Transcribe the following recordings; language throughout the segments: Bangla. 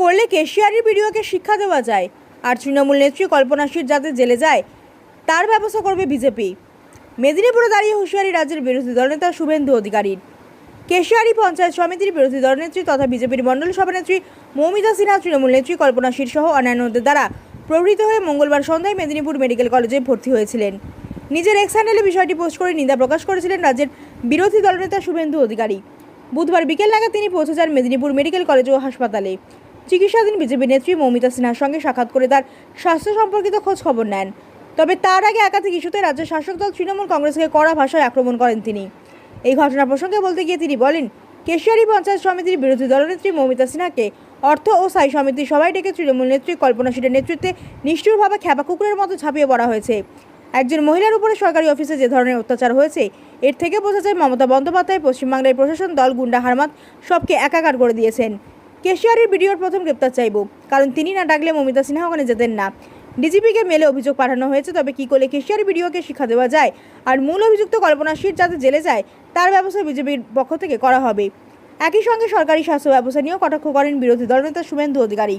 করলে কেশিয়ারির ভিডিওকে শিক্ষা দেওয়া যায় আর তৃণমূল নেত্রী কল্পনাশীর যাতে জেলে যায়, তার ব্যবস্থা করবে বিজেপি। মেদিনীপুরে দাঁড়িয়ে হুঁশিয়ারি রাজ্যের বিরোধী দলনেতা শুভেন্দু অধিকারীর কেশিয়ারি পঞ্চায়েত সমিতির বিরোধী দলনেত্রী তথা বিজেপির মণ্ডল সভানেত্রী মৌমিতা সিনহা, তৃণমূল নেত্রী কল্পনা শীর সহ অন্যান্যদের দ্বারা প্রবৃত্ত হয়ে মঙ্গলবার সন্ধ্যায় মেদিনীপুর মেডিকেল কলেজে ভর্তি হয়েছিলেন। নিজের এক্স হ্যান্ডেলে বিষয়টি পোস্ট করে নিন্দা প্রকাশ করেছিলেন রাজ্যের বিরোধী দলনেতা শুভেন্দু অধিকারী। বুধবার বিকেল নাগাদ তিনি পৌঁছে যান মেদিনীপুর মেডিকেল কলেজ ও হাসপাতালে। চিকিৎসাধীন বিজেপি নেত্রী মৌমিতা সিনহার সঙ্গে সাক্ষাৎ করে তার স্বাস্থ্য সম্পর্কিত খোঁজ খবর নেন। তবে তার আগে একাধিক ইস্যুতে রাজ্যের শাসক দল তৃণমূল কংগ্রেসকে কড়া ভাষায় আক্রমণ করেন তিনি। এই ঘটনা প্রসঙ্গে বলতে গিয়ে তিনি বলেন, কেশিয়ারি পঞ্চায়েত সমিতির বিরোধী দলনেত্রী মৌমিতা সিনহাকে অর্থ ও স্থায়ী সমিতির সবাই ডেকে তৃণমূল নেত্রী কল্পনা শীলের নেতৃত্বে নিষ্ঠুরভাবে খ্যাপা কুকুরের মতো ঝাঁপিয়ে পড়া হয়েছে। একজন মহিলার উপরে সরকারি অফিসে যে ধরনের অত্যাচার হয়েছে, এর থেকে বোঝা যায় মমতা বন্দ্যোপাধ্যায়, পশ্চিমবাংলার প্রশাসন দল গুন্ডা হারমাত সবকে একাকার করে দিয়েছেন। কেশিয়ারির ভিডিওর প্রথম গ্রেপ্তার চাইব, কারণ তিনি না ডাকলে মমিতা সিনহা ওখানে যেতেন না। ডিজিপিকে মেলে অভিযোগ পাঠানো হয়েছে, তবে কী করলে কেশিয়ারি ভিডিওকে শিক্ষা দেওয়া যায়? আর মূল অভিযুক্ত কল্পনা শীত যাতে জেলে যায়, তার ব্যবস্থা বিজেপির পক্ষ থেকে করা হবে। একই সঙ্গে সরকারি স্বাস্থ্য ব্যবস্থা নিয়েও কটাক্ষ করেন বিরোধী দলনেতা শুভেন্দু অধিকারী।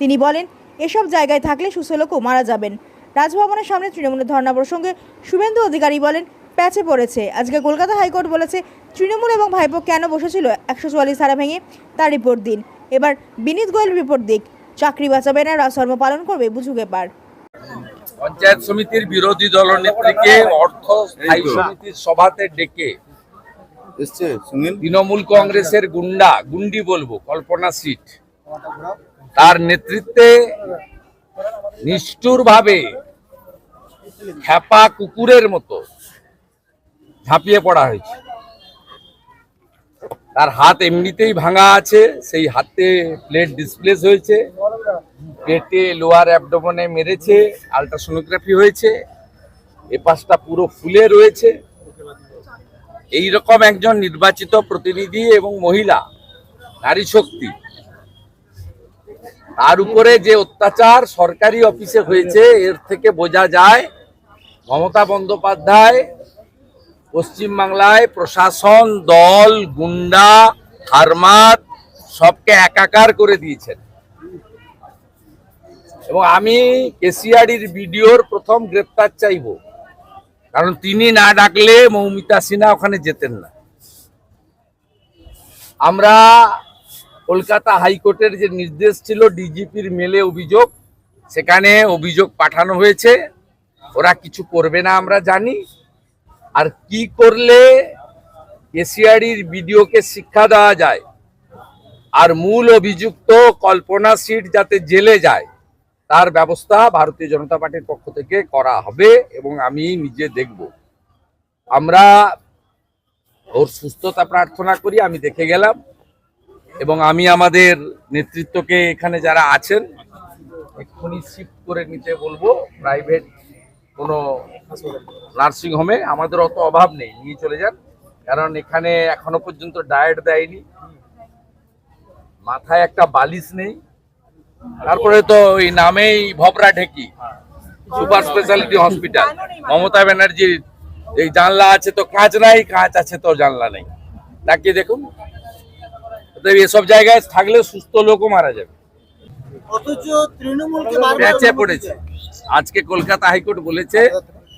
তিনি বলেন, এসব জায়গায় থাকলে সুস্থ লোকও মারা যাবেন। রাজভবনের সামনে তৃণমূলের ধর্ণা প্রসঙ্গে শুভেন্দু অধিকারী বলেন, প্যাচে পড়েছে। আজকে কলকাতা হাইকোর্ট বলেছে, তৃণমূল এবং ভাইপো কেন বসেছিল একশো চুয়াল্লিশ ধারা ভেঙে? তার রিপোর্ট দিন। এবার বিনীত গোয়েল রিপোর্ট দিক চাকরি বাঁচাবে না রাজধর্ম পালন করবে বুঝুক এবার। পঞ্চায়েত সমিতির বিরোধী দলনেত্রীকে অর্থ স্থায়ী সমিতির সভাতে ডেকে তৃণমূল কংগ্রেসের গুন্ডা গুন্ডি বলব কল্পনা সিট। তার নেতৃত্বে নিষ্ঠুরভাবে খ্যাপা কুকুরের মতো ঝাঁপিয়ে পড়া হয়েছে। তার হাত এমনিতেই ভাঙা আছে, সেই হাতে প্লেট ডিসপ্লেস হয়েছে। পেটে লোয়ার অ্যাবডোমনে মেরেছে আল্ট্রাসোনোগ্রাফি হয়েছে, এ পাশটা পুরো ফুলে রয়েছে। এই রকম একজন নির্বাচিত প্রতিনিধি এবং মহিলা, নারী শক্তি। তার উপরে যে অত্যাচার সরকারি অফিসে হয়েছে, এর থেকে বোঝা যায়, মমতা বন্দ্যোপাধ্যায় পশ্চিমবাংলায় প্রশাসন, দল, গুন্ডা হারমাত সবকে একাকার করে দিয়েছেন। এবং আমি কেসিআরির ভিডিওর প্রথম গ্রেপ্তার চাইব। কারণ তিনি না ডাকলে মৌমিতা সিনহা ওখানে যেতেন না। আমরা কলকাতা হাইকোর্টের যে নির্দেশ ছিল, ডিজিপির মেলে অভিযোগ, সেখানে অভিযোগ পাঠানো হয়েছে। ওরা কিছু করবে না আমরা জানি। আর কি করলে কেসিআরির ভিডিওকে শিক্ষা দেওয়া যায়? আর মূল অভিযুক্ত কল্পনা সিট যাতে জেলে যায়, তার ব্যবস্থা ভারতীয় জনতা পার্টির পক্ষ থেকে করা হবে এবং আমি নিজে দেখব। আমরা ওর সুস্থতা প্রার্থনা করি, আমি দেখে গেলাম। এবং আমি আমাদের নেতৃত্বকে এখানে যারা আছেন, এক্ষুনি শিফট করে নিতে বলব প্রাইভেট কোনো নার্সিং হোমে আমাদের অত অভাব নেই নিয়ে চলে যান। কারণ এখানে এখনও পর্যন্ত ডায়েট দেয়নি। মাথায় একটা বালিশ নেই। তারপরে তো ওই নামেই ভবরা ঢেকি সুপার স্পেশালিটি হসপিটাল মমতা ব্যানার্জির এই জানলা আছে তো কাঁচ নাই কাঁচ আছে তো জানলা নেই। তাকিয়ে দেখুন। এসব জায়গায় থাকলে সুস্থ লোকও মারা যাবে। অথচ তৃণমূলকে পড়েছে। আজকে কলকাতা হাইকোর্ট বলেছে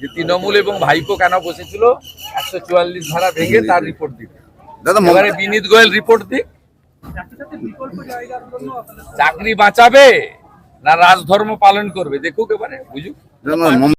যে তৃণমূল এবং ভাইপো কেন বসেছিল? একশো চুয়াল্লিশ ধারা ভেঙে তার রিপোর্ট দিবে। দাদা এবারে বিনীত গোয়েল রিপোর্ট দিক। চাকরি বাঁচাবে না রাজধর্ম পালন করবে? দেখুক এবারে বুঝুক।